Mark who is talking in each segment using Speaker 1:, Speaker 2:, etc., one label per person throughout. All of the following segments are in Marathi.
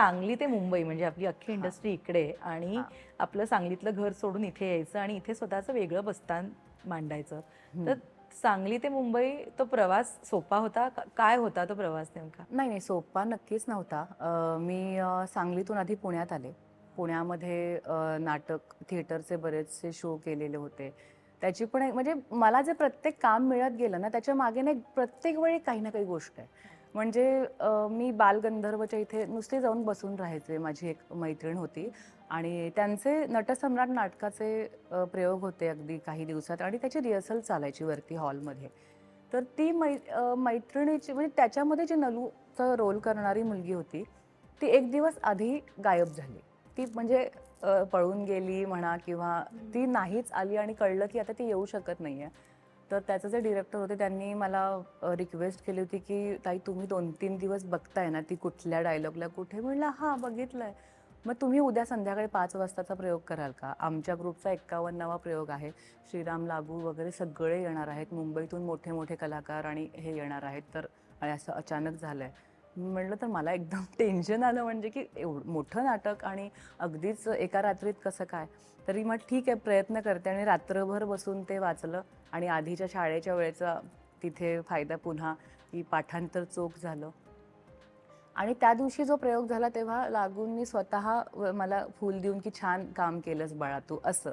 Speaker 1: सांगली ते मुंबई म्हणजे आपली अख्खी इंडस्ट्री इकडे आणि. आपलं सांगलीतलं घर सोडून इथे यायचं आणि इथे स्वतःचं वेगळं बस्तान मांडायचं. तर सांगली ते मुंबई तो प्रवास सोपा होता? काय होता तो प्रवास नेमका?
Speaker 2: नाही नाही सोपा नक्कीच नव्हता. मी सांगलीतून आधी पुण्यात आले. पुण्यामध्ये नाटक थिएटरचे बरेचसे शो केलेले होते. त्याची पण म्हणजे मला जे प्रत्येक काम मिळत गेलं ना त्याच्यामागे ना प्रत्येक वेळी काही ना काही गोष्ट आहे. म्हणजे मी बालगंधर्वच्या इथे नुसते जाऊन बसून राहायचे माझी एक मैत्रीण होती. आणि त्यांचे नटसम्राट नाटकाचे प्रयोग होते अगदी काही दिवसात आणि त्याची रिहर्सल चालायची वरती हॉलमध्ये. तर ती मै मैत्रिणीची म्हणजे त्याच्यामध्ये जी नलूचा रोल करणारी मुलगी होती ती एक दिवस आधी गायब झाली. ती म्हणजे पळून गेली म्हणा किंवा ती नाहीच आली आणि कळलं की आता ती येऊ शकत नाही आहे तर त्याचं जे डिरेक्टर होते त्यांनी मला रिक्वेस्ट केली होती की ताई तुम्ही दोन तीन दिवस बघताय ना ती कुठल्या डायलॉगला कुठे? म्हणलं हां बघितलंय. मग तुम्ही उद्या संध्याकाळी पाच वाजताचा प्रयोग कराल का? आमच्या ग्रुपचा एक्कावन्नावा प्रयोग आहे. श्रीराम लागू वगैरे सगळे येणार आहेत. मुंबईतून मोठे मोठे कलाकार आणि हे येणार आहेत. तर असं अचानक झालं आहे म्हटलं तर मला एकदम टेन्शन आलं म्हणजे की एवढं मोठं नाटक आणि अगदीच एका रात्रीत कसं काय? तरी मग ठीक आहे प्रयत्न करते आणि रात्रभर बसून ते वाचलं आणि आधीच्या शाळेच्या वेळेचा तिथे फायदा पुन्हा की पाठांतर चोख झालं. आणि त्या दिवशी जो प्रयोग झाला तेव्हा लागून स्वतः मला फूल देऊन की छान काम केलंस बाळा तू असं.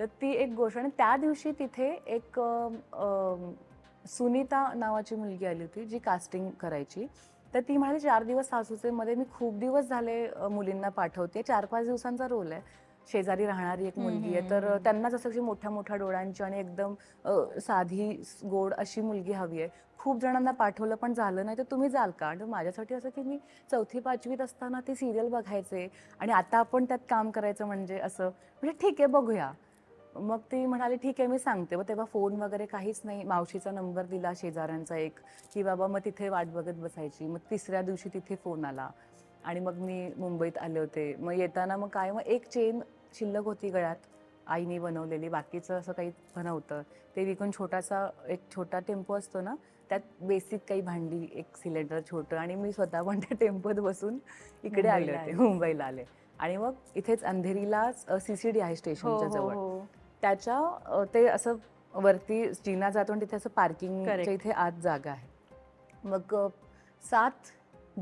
Speaker 2: तर ती एक गोष्ट आणि त्या दिवशी तिथे एक सुनीता नावाची मुलगी आली होती जी कास्टिंग करायची. तर ती म्हणाली चार दिवस सासूचेमध्ये मी खूप दिवस झाले मुलींना पाठवते. चार पाच दिवसांचा रोल आहे. शेजारी राहणारी एक मुलगी आहे. तर त्यांना जसं की मोठ्या मोठ्या डोळ्यांची आणि एकदम साधी गोड अशी मुलगी हवी आहे. खूप जणांना पाठवलं पण झालं नाही. तर तुम्ही जाल का? आणि माझ्यासाठी असं की मी चौथी पाचवीत असताना ते सिरियल बघायचे आणि आता आपण त्यात काम करायचं म्हणजे असं. म्हणजे ठीक आहे बघूया. मग ती म्हणाली ठीक आहे मी सांगते. मग तेव्हा फोन वगैरे काहीच नाही. मावशीचा नंबर दिला शेजाऱ्यांचा एक की बाबा मग तिथे वाट बघत बसायची. मग तिसऱ्या दिवशी तिथे फोन आला. आणि मग मी मुंबईत आले होते. मग येताना मग काय मग एक चेन शिल्लक होती गळ्यात आईने बनवलेली. बाकीचं असं काही नव्हतं. ते विकून छोटासा एक छोटा टेम्पो असतो ना त्यात बेसिक काही भांडी एक सिलेंडर छोटं. आणि मी स्वतः पण त्या टेम्पोत बसून इकडे आले
Speaker 1: मुंबईला
Speaker 2: होते.
Speaker 1: आले.
Speaker 2: मुंबईला आले. आणि मग इथेच अंधेरीलाच सी सी डी आहे स्टेशनच्या जवळ. त्याच्या ते असं वरती जिना जातो आणि तिथे असं पार्किंगच्या. इथे आत जागा आहे. मग सात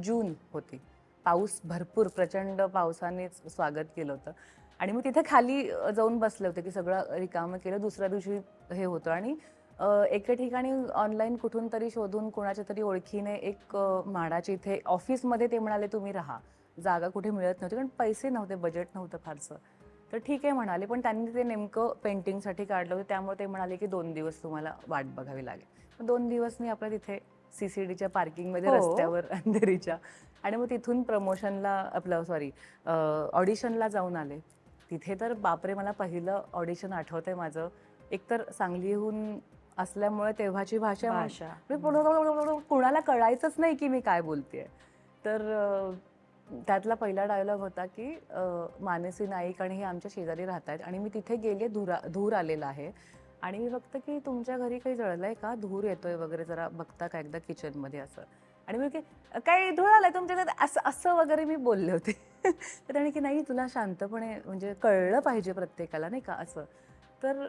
Speaker 2: जून होती. पाऊस भरपूर प्रचंड पावसानेच स्वागत केलं होतं. आणि मग तिथे खाली जाऊन बसले होते की सगळं रिकामं केलं. दुसऱ्या दिवशी हे होतं आणि एके ठिकाणी ऑनलाईन कुठून तरी शोधून कोणाच्या तरी ओळखीने एक अ, म्हाडाच्या इथे ऑफिसमध्ये ते म्हणाले तुम्ही राहा. जागा कुठे मिळत नव्हती कारण पैसे नव्हते बजेट नव्हतं फारसं. तर ठीक आहे म्हणाले पण त्यांनी ते नेमकं पेंटिंगसाठी काढलं होतं त्यामुळे ते म्हणाले की दोन दिवस तुम्हाला वाट बघावी लागेल दोन दिवस मी आपल्या तिथे सी सी डीच्या पार्किंगमध्ये
Speaker 1: हो.
Speaker 2: रस्त्यावर अंधेरीच्या आणि मग तिथून प्रमोशनला आपलं सॉरी ऑडिशनला जाऊन आले तिथे तर बापरे मला पहिलं ऑडिशन आठवतंय माझं एकतर सांगलीहून असल्यामुळे तेव्हाची भाषा
Speaker 1: भाषा
Speaker 2: कुणाला कळायचंच नाही की मी काय बोलतेय तर त्यातला पहिला डायलॉग होता की मानसी नाईक आणि हे आमच्या शेजारी राहत आहेत आणि मी तिथे गेले धुरा धूर आलेला आहे आणि मी बघते की तुमच्या घरी काही जळलंय का धूर येतोय वगैरे जरा बघता का एकदा किचनमध्ये असं आणि मी की काय धूर आलाय तुमच्या घरात?" असं असं वगैरे मी बोलले होते तर त्याने की नाही तुला शांतपणे म्हणजे कळलं पाहिजे प्रत्येकाला नाही का असं तर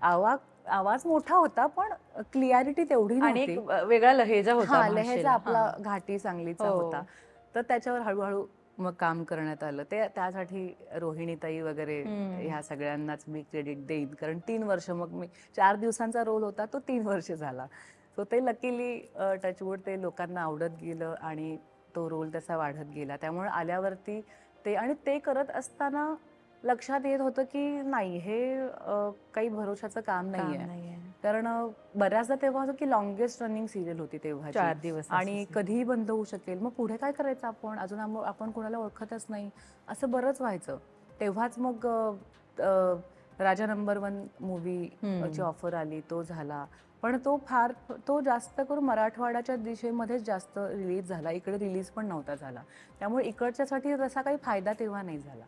Speaker 2: आवाज आवाज मोठा होता पण क्लिअरिटी तेवढी
Speaker 1: आणि वेगळा लहेजा होता
Speaker 2: हा. लहेजा आपला. घाटी सांगलीचा
Speaker 1: हो.
Speaker 2: होता तर त्याच्यावर हळूहळू मग काम करण्यात आलं. ते त्यासाठी रोहिणीताई वगैरे. ह्या सगळ्यांनाच मी क्रेडिट देईन. कारण तीन वर्ष मग मी चार दिवसांचा रोल होता तो तीन वर्ष झाला. सो ते लकीली टचवूड ते लोकांना आवडत गेलं आणि तो रोल तसा वाढत गेला. त्यामुळे आल्यावरती ते आणि ते करत असताना लक्षात येत होतं की नाही हे काही भरोशाचं काम नाहीये.
Speaker 1: नाहीये.
Speaker 2: कारण बऱ्याचदा तेव्हा असं की लॉंगेस्ट रनिंग सिरियल होती तेव्हा
Speaker 1: चार दिवस
Speaker 2: आणि. कधीही बंद होऊ शकेल. मग पुढे काय करायचं आपण? अजून आपण कोणाला ओळखतच नाही. असं बरंच व्हायचं. तेव्हाच मग राजा नंबर वन मूवी
Speaker 1: हम्म.
Speaker 2: ची ऑफर आली तो झाला. पण तो फार तो जास्त करून मराठवाड्याच्या दिशेमध्येच जास्त रिलीज झाला. इकडे रिलीज पण नव्हता झाला. त्यामुळे इकडच्यासाठी तसा काही फायदा तेव्हा नाही झाला.